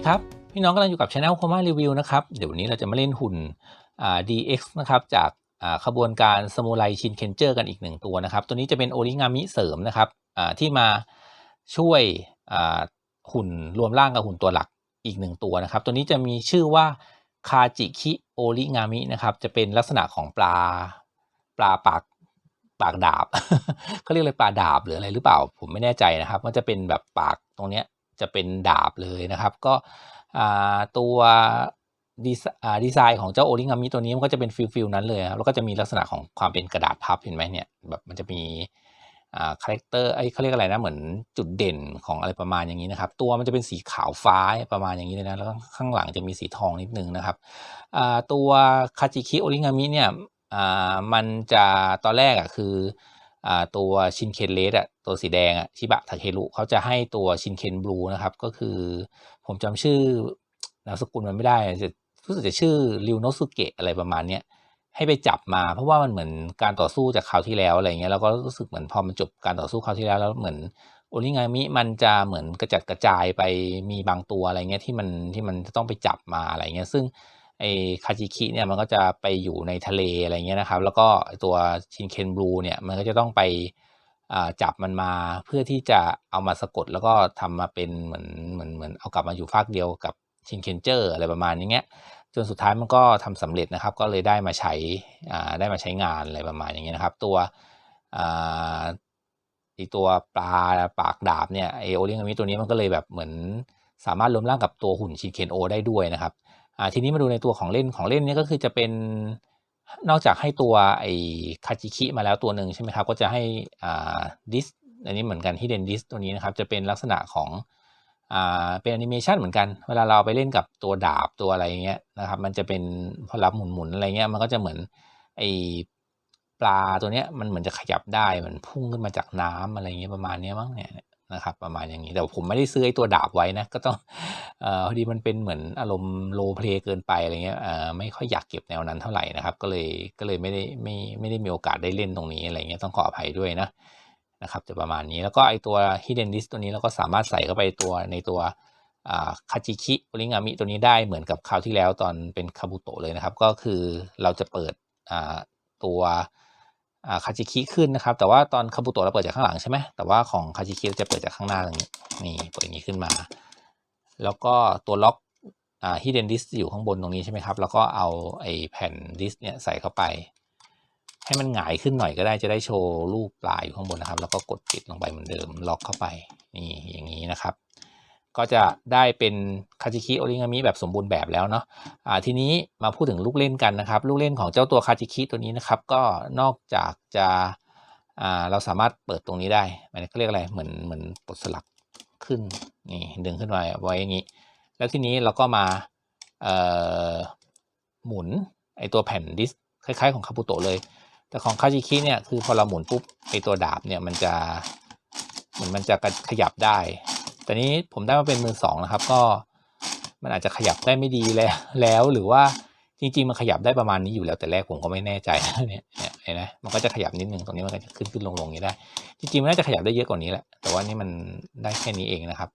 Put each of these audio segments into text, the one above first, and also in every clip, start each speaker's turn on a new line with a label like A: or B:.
A: ดีครับ พี่น้องกำลังอยู่กับช anel โคม่ารีวิวนะครับ เดี๋ยววันนี้เราจะมาเล่นหุ่น DX นะครับจากขบวนการสมุไรชินเคนเจอร์กันอีกหนึ่งตัวนะครับ ตัวนี้จะเป็นโอริงามิเสริมนะครับที่มาช่วยหุ่นรวมร่างกับหุ่นตัวหลักอีกหนึ่งตัวนะครับ ตัวนี้จะมีชื่อว่าคาจิคิโอริงามินะครับ จะเป็นลักษณะของปลาปลาปากปากดาบเขาเรียกอะไรปลาดาบหรืออะไรหรือเปล่าผมไม่แน่ใจนะครับ มันจะเป็นแบบปากตรงเนี้ย จะเป็นดาบเลยนะครับ ก็ตัวดีไซน์ของเจ้าโอริงามิตัวนี้มันก็จะเป็นฟิลฟิลนั้นเลยครับแล้วก็จะมีลักษณะของความเป็นกระดาษพับเห็นไหมเนี่ยแบบมันจะมีคาแรคเตอร์ไอ้เขาเรียกอะไรนะเหมือนจุดเด่นของอะไรประมาณอย่างนี้นะครับ ตัวมันจะเป็นสีขาวฟ้าประมาณอย่างนี้เลยนะแล้วข้างหลังจะมีสีทองนิดนึงนะครับตัวคาจิคิโอริงามิเนี่ยมันจะตอนแรกอะคือ ตัวชินเคนเลสอะตัวสีแดงอะชิบะทาเครุเขาจะให้ตัวชินเคนบลูนะครับ ก็คือผมจำชื่อนามสกุลมันไม่ได้จะรู้สึกจะชื่อริวโนสุเกะอะไรประมาณเนี้ยให้ไปจับมา เพราะว่ามันเหมือนการต่อสู้จากคราวที่แล้วอะไรเงี้ยแล้วก็รู้สึกเหมือนพอมันจบการต่อสู้คราวที่แล้วแล้วเหมือนโอริงามิมันจะเหมือนกระจัดกระจายไปมีบางตัวอะไรเงี้ยที่มันที่มันจะต้องไปจับมาอะไรเงี้ยซึ่ง ไอคาจิคิเนี่ยมันก็จะไปอยู่ในทะเลอะไรเงี้ยนะครับ แล้วก็ตัวชินเคนบลูเนี่ยมันก็จะต้องไปจับมันมาเพื่อที่จะเอามาสะกดแล้วก็ทำมาเป็นเหมือนเหมือนเหมือนเอากลับมาอยู่ภาคเดียวกับชินเคนเจอร์อะไรประมาณอย่างเงี้ยจนสุดท้ายมันก็ทำสำเร็จนะครับ ก็เลยได้มาใช้ได้มาใช้งานอะไรประมาณอย่างเงี้ยนะครับ ตัวอีตัวปลาปากดาบเนี่ยไอโอริงามิตัวนี้มันก็เลยแบบเหมือนสามารถรวมร่างกับตัวหุ่นชินเคนโอได้ด้วยนะครับ ทีนี้มาดูในตัวของเล่นของเล่นเนี่ยก็คือจะเป็นนอกจากให้ตัวไอคาจิคิมาแล้วตัวหนึ่งใช่ไหมครับ ก็จะให้อ่าดิสอันนี้เหมือนกันที่เดนดิสตัวนี้นะครับ จะเป็นลักษณะของอ่าเป็นแอนิเมชันเหมือนกัน เวลาเราไปเล่นกับตัวดาบตัวอะไรเงี้ยนะครับ มันจะเป็นพอรับหมุนๆอะไรเงี้ย มันก็จะเหมือนไอปลาตัวเนี้ยมันเหมือนจะขยับได้เหมันพุ่งขึ้นมาจากน้ำอะไรเงี้ยประมาณนี้มั้งเนี่ย นะครับประมาณอย่างนี้แต่ผมไม่ได้ซื้อไอ้ตัวดาบไว้นะก็ต้องอพอดีมันเป็นเหมือนอารมณ์โลเพลเกินไปอะไรเงี้ยไม่ค่อยอยากเก็บแนวนั้นเท่าไหร่นะครับ ก็เลยก็เลยไม่ได้ไม่ไม่ได้มีโอกาสได้เล่นตรงนี้อะไรเงี้ยต้องขออภัยด้วยนะนะครับจะประมาณนี้แล้วก็ไอตัว hidden list ตัวนี้เราก็สามารถใส่เข้าไปตัวในตัวคาจิคิโอริงามิตัวนี้ได้เหมือนกับคราวที่แล้วตอนเป็นคาบุโตะเลยนะครับ ก็คือเราจะเปิดตัว คาจิคิขึ้นนะครับ แต่ว่าตอนคาบุโตะเราเปิดจากข้างหลังใช่ไหมแต่ว่าของคาจิคิจะเปิดจากข้างหน้าตรงนี้นี่เปิดอย่างนี้ขึ้นมา แล้วก็ตัวล็อกอ่า hidden list อยู่ข้างบนตรงนี้ใช่ไหมครับ แล้วก็เอาไอแผ่น list เนี่ยใส่เข้าไป ให้มันหงายขึ้นหน่อยก็ได้จะได้โชว์รูปปลายอยู่ข้างบนนะครับ แล้วก็กดปิดลงไปเหมือนเดิมล็อกเข้าไปนี่อย่างนี้นะครับ ก็จะได้เป็นคาจิคิโอริงามิแบบสมบูรณ์แบบแล้วเนาะอ่าทีนี้มาพูดถึงลูกเล่นกันนะครับ ลูกเล่นของเจ้าตัวคาจิคิตัวนี้นะครับ ก็นอกจากจะอ่าเราสามารถเปิดตรงนี้ได้มันก็เรียกอะไรเหมือนเหมือนปลดสลักขึ้นนี่ดึงขึ้นมาไว้อย่างนี้ แล้วทีนี้เราก็มาเอ่อหมุนไอตัวแผ่นดิสคล้ายๆ ของคาบุโตะเลย แต่ของคาจิคิเนี่ยคือพอเราหมุนปุ๊บไอตัวดาบเนี่ยมันจะเหมือนมันจะขยับได้ แต่นี้ผมได้มาเป็นมือสองนะครับ ก็มันอาจจะขยับได้ไม่ดีแล้วแล้วหรือว่าจริงๆมันขยับได้ประมาณนี้อยู่แล้วแต่แรกผมก็ไม่แน่ใจเนี่ยเนี่ยเห็นไหมมันก็จะขยับนิดนึงตรงนี้มันก็จะขึ้นขึ้นลงลงอย่างนี้ได้ จริงๆมันน่าจะขยับได้เยอะกว่านี้แหละแต่ว่านี่มันได้แค่นี้เองนะครับ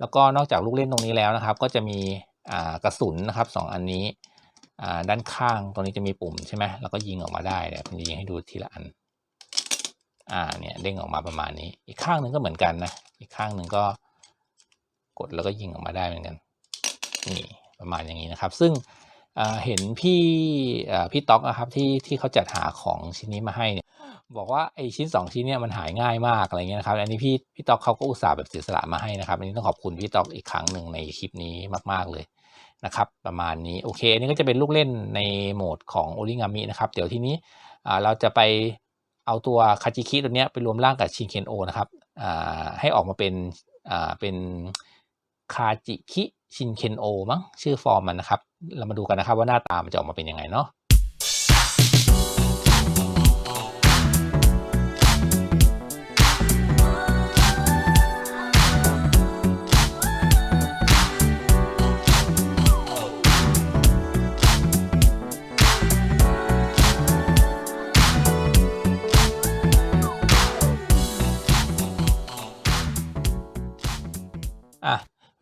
A: แล้วก็นอกจากลูกเล่นตรงนี้แล้วนะครับ ก็จะมีกระสุนนะครับสองอันนี้ด้านข้างตรงนี้จะมีปุ่มใช่ไหมแล้วก็ยิงออกมาได้เดี๋ยวผมจะยิงให้ดูทีละอันอ่าเนี่ยเด้งออกมาประมาณนี้ อีกข้างหนึ่งก็เหมือนกันนะอีกข้างหนึ่งก็ กดแล้วก็ยิงออกมาได้เหมือนกันนี่ประมาณอย่างนี้นะครับ ซึ่งเห็นพี่พี่ต๊อกนะครับที่ที่เขาจัดหาของชิ้นนี้มาให้เนี่ยบอกว่าไอชิ้นสองชิ้นเนี่ยมันหายง่ายมากอะไรเงี้ยนะครับอันนี้พี่พี่ต๊อกเขาก็อุตส่าห์แบบเสียสละมาให้นะครับอันนี้ต้องขอบคุณพี่ต๊อกอีกครั้งหนึ่งในคลิปนี้มากๆเลยนะครับ ประมาณนี้โอเคอันนี้ก็จะเป็นลูกเล่นในโหมดของโอริงามินะครับ เดี๋ยวทีนี้เราจะไปเอาตัวคาจิคิตัวเนี้ยไปรวมร่างกับชินเคนโอนะครับให้ออกมาเป็นเป็น คาจิคิชินเคนโอมั้งชื่อฟอร์มมันนะครับ เรามาดูกันนะครับว่าหน้าตามันจะออกมาเป็นยังไงเนาะ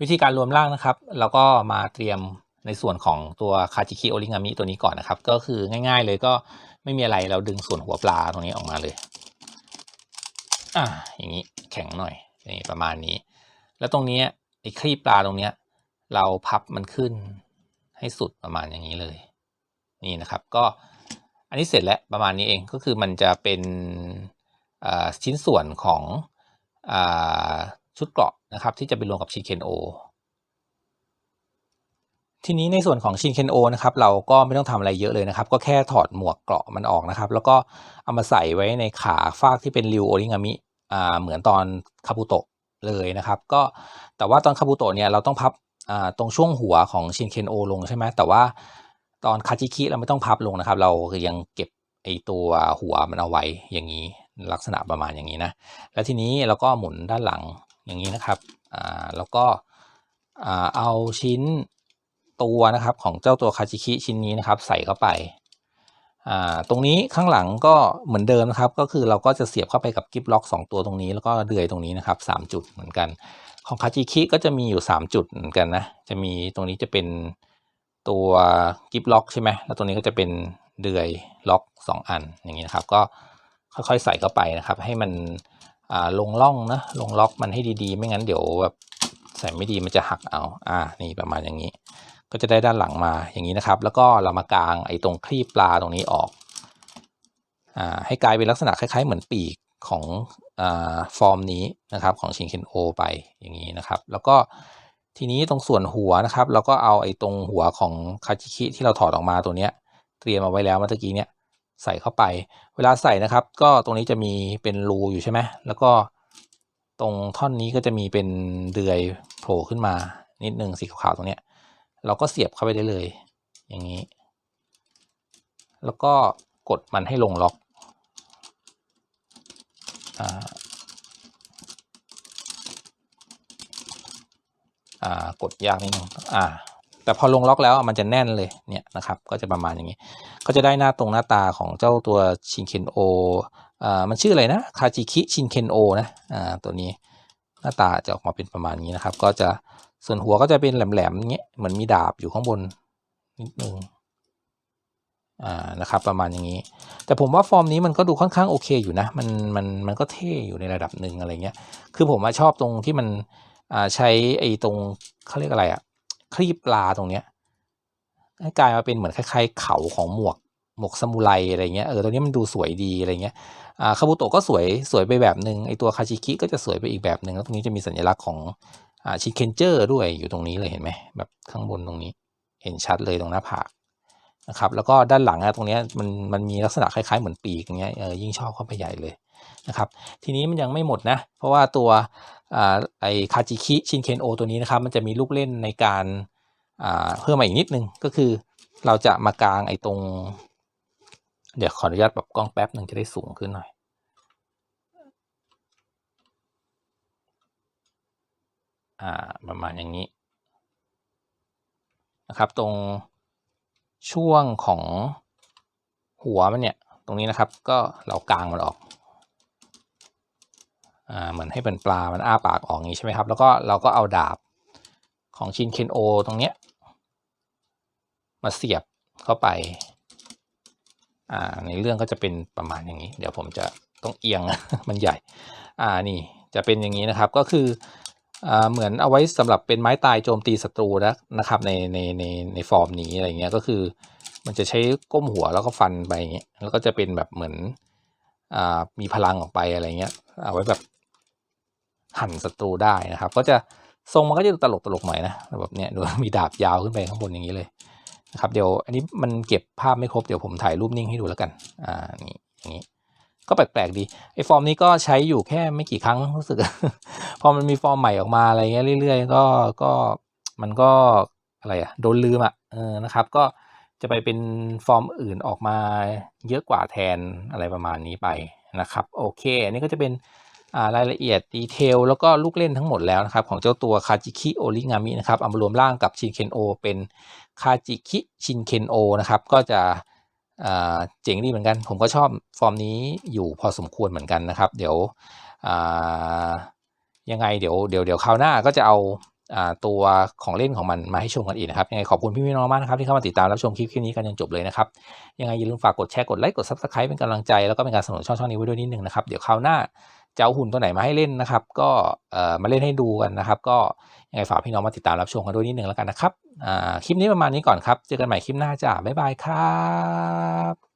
A: วิธีการรวมร่างนะครับ เราก็มาเตรียมในส่วนของตัวคาจิคิโอริงามิตัวนี้ก่อนนะครับ ก็คือง่ายๆเลยก็ไม่มีอะไรเราดึงส่วนหัวปลาตรงนี้ออกมาเลย อ่าอย่างนี้แข็งหน่อยนี่ประมาณนี้ แล้วตรงนี้ไอ้ครีบปลาตรงเนี้ย เราพับมันขึ้นให้สุดประมาณอย่างนี้เลย นี่นะครับก็อันนี้เสร็จแล้วประมาณนี้เองก็คือมันจะเป็นชิ้นส่วนของอชุดเกราะ นะครับ ที่จะไปรวมกับชินเคนโอทีนี้ในส่วนของชินเคนโอนะครับ เราก็ไม่ต้องทำอะไรเยอะเลยนะครับ ก็แค่ถอดหมวกเกราะมันออกนะครับ แล้วก็เอามาใส่ไว้ในขาฟากที่เป็นริวโอริงามิอ่าเหมือนตอนคาบุโตะเลยนะครับ ก็แต่ว่าตอนคาบุโตะเนี่ยเราต้องพับอ่าตรงช่วงหัวของชินเคนโอลงใช่ไหมแต่ว่าตอนคาจิคิเราไม่ต้องพับลงนะครับ เรายังเก็บไอตัวหัวมันเอาไว้อย่างนี้ลักษณะประมาณอย่างนี้นะ แล้วทีนี้เราก็หมุนด้านหลัง อย่างนี้นะครับอ่าแล้วก็อ่าเอาชิ้นตัวนะครับของเจ้าตัวคาจิคิชิ้นนี้นะครับ ใส่เข้าไปอ่าตรงนี้ข้างหลังก็เหมือนเดิมนะครับ ก็คือเราก็จะเสียบเข้าไปกับกิฟล็อก 2 ตัวตรงนี้แล้วก็เดือยตรงนี้นะครับ 3 จุดเหมือนกัน ของคาจิคิก็จะมีอยู่ 3 จุดเหมือนกันนะจะมีตรงนี้จะเป็นตัวกิฟล็อกใช่ไหมแล้วตรงนี้ก็จะเป็นเดือยล็อก 2 อันอย่างนี้นะครับ ก็ค่อยๆใส่เข้าไปนะครับ ให้มัน ลงล่องนะลงล็อกมันให้ดีๆ ไม่งั้นเดี๋ยวแบบใส่ไม่ดีมันจะหักเอา อ่า นี่ประมาณอย่างนี้ ก็จะได้ด้านหลังมาอย่างนี้นะครับ แล้วก็เรามากางไอ้ตรงครีบปลาตรงนี้ออก อ่า ให้กลายเป็นลักษณะคล้าย ๆ เหมือนปีกของอ่าฟอร์มนี้นะครับ ของชิงเคนโอไปอย่างนี้นะครับ แล้วก็ทีนี้ตรงส่วนหัวนะครับ เราก็เอาไอ้ตรงหัวของคาจิคิที่เราถอดออกมาตัวเนี้ย เตรียมเอาไว้แล้วเมื่อกี้เนี้ย ใส่เข้าไป เวลาใส่นะครับ ก็ตรงนี้จะมีเป็นรูอยู่ใช่ไหมแล้วก็ตรงท่อนนี้ก็จะมีเป็นเดือยโผล่ขึ้นมานิดหนึ่งสีขาวๆตรงเนี้ย เราก็เสียบเข้าไปได้เลย อย่างนี้ แล้วก็กดมันให้ลงล็อกอ่าอ่ากดยากนิดนึงอ่า แต่พอลงล็อกแล้วมันจะแน่นเลยเนี่ยนะครับก็จะประมาณอย่างนี้ ก็จะได้หน้าตรงหน้าตาของเจ้าตัวชินเคนโออ่ามันชื่ออะไรนะคาจิคิชินเคนโอนะอ่าตัวนี้หน้าตาจะออกมาเป็นประมาณนี้นะครับ ก็จะส่วนหัวก็จะเป็นแหลมๆอย่างเงี้ยเหมือนมีดาบอยู่ข้างบนนิดนึงอ่านะครับประมาณอย่างนี้ แต่ผมว่าฟอร์มนี้มันก็ดูค่อนข้างโอเคอยู่นะมันมันมันก็เท่อยู่ในระดับหนึ่งอะไรเงี้ยคือผมชอบตรงที่มันอ่าใช้ไอ้ตรงเขาเรียกอะไรอะ ครีบปลาตรงเนี้ยให้กลายมาเป็นเหมือนคล้ายๆ เขาของหมวกหมวกซามูไรอะไรเงี้ยเออตัวนี้มันดูสวยดีอะไรเงี้ยอ่าคาบุโตะก็สวยสวยไปแบบหนึ่งไอตัวคาชิคิก็จะสวยไปอีกแบบหนึ่งแล้วตรงนี้จะมีสัญลักษณ์ของอ่าชิเคนเจอร์ด้วยอยู่ตรงนี้เลยเห็นไหมแบบข้างบนตรงนี้ เห็นชัดเลยตรงหน้าผาก นะครับแล้วก็ด้านหลังอะตรงนี้มันมันมีลักษณะคล้ายๆเหมือนปีกอย่างเงี้ยเออยิ่งชอบเข้าไปใหญ่เลยนะครับทีนี้มันยังไม่หมดนะ เพราะว่าตัวอไอคาจิคิชินเคนโอตัวนี้นะครับมันจะมีลูกเล่นในการเพิ่มมาอีกนิดนึงก็คือเราจะมากลางไอตรง เดี๋ยวขออนุญาตปรับกล้องแป๊บหนึ่งจะได้สูงขึ้นหน่อยอ่าประมาณอย่างนี้นะครับตรง ช่วงของหัวมันเนี่ยตรงนี้นะครับก็เรากางมันออกอ่าเหมือนให้เป็นปลามันอ้าปากออกอย่างนี้ใช่ไหมครับ แล้วก็เราก็เอาดาบของชินเคนโอตรงเนี้ยมาเสียบเข้าไปอ่าในเรื่องก็จะเป็นประมาณอย่างนี้ เดี๋ยวผมจะต้องเอียง มันใหญ่อ่านี่จะเป็นอย่างนี้นะครับก็คือ เหมือนเอาไว้สำหรับเป็นไม้ตายโจมตีศัตรูนะนะครับในในในในฟอร์มนี้อะไรเงี้ยก็คือ มันจะใช้ก้มหัวแล้วก็ฟันไปเงี้ยแล้วก็จะเป็นแบบเหมือนอ่ามีพลังออกไปอะไรเงี้ย เอาไว้แบบหั่นศัตรูได้นะครับ ก็จะทรงมันก็จะตลกตลกหน่อยนะแบบเนี้ยดูมีดาบยาวขึ้นไปข้างบนอย่างนี้เลยนะครับ เดี๋ยวอันนี้มันเก็บภาพไม่ครบเดี๋ยวผมถ่ายรูปนิ่งให้ดูแล้วกันอ่านี่อย่างนี้ ก็แปลกๆดีไอ้ฟอร์มนี้ก็ใช้อยู่แค่ไม่กี่ครั้งรู้สึก พอมันมีฟอร์มใหม่ออกมาอะไรเงี้ยเรื่อยๆ ก็ก็มันก็อะไรอะโดนลืมอะเออนะครับ ก็จะไปเป็นฟอร์มอื่นออกมาเยอะกว่าแทนอะไรประมาณนี้ไปนะครับ โอเค อันนี้ก็จะเป็นรายละเอียดดีเทลแล้วก็ลูกเล่นทั้งหมดแล้วนะครับ ของเจ้าตัวคาจิคิโอริงามินะครับเอามารวมร่างกับชินเคนโอเป็นคาจิคิชินเคนโอนะครับ ก็จะ เจ๋งดีเหมือนกัน ผมก็ชอบฟอร์มนี้อยู่พอสมควรเหมือนกันนะครับ เดี๋ยวยังไงเดี๋ยวเดี๋ยวเดี๋ยวคราวหน้าก็จะเอาตัวของเล่นของมันมาให้ชมกันอีกนะครับยังไงขอบคุณพี่ๆน้องๆมากนะครับที่เข้ามาติดตามรับชมคลิปคลิปนี้กันจนจบเลยนะครับยังไงอย่าลืมฝากกดแชร์กดไลค์กดซับสไครป์เป็นกำลังใจแล้วก็เป็นการสนับสนุนช่องช่องนี้ไว้ด้วยนิดนึงนะครับเดี๋ยวคราวหน้า จะเอาหุ่นตัวไหนมาให้เล่นนะครับ ก็เอ่อมาเล่นให้ดูกันนะครับ ก็ยังไงฝากพี่น้องมาติดตามรับชมกันด้วยนิดนึงแล้วกันนะครับอ่าคลิปนี้ประมาณนี้ก่อนครับ เจอกันใหม่คลิปหน้าจ้าบ๊ายบายครับ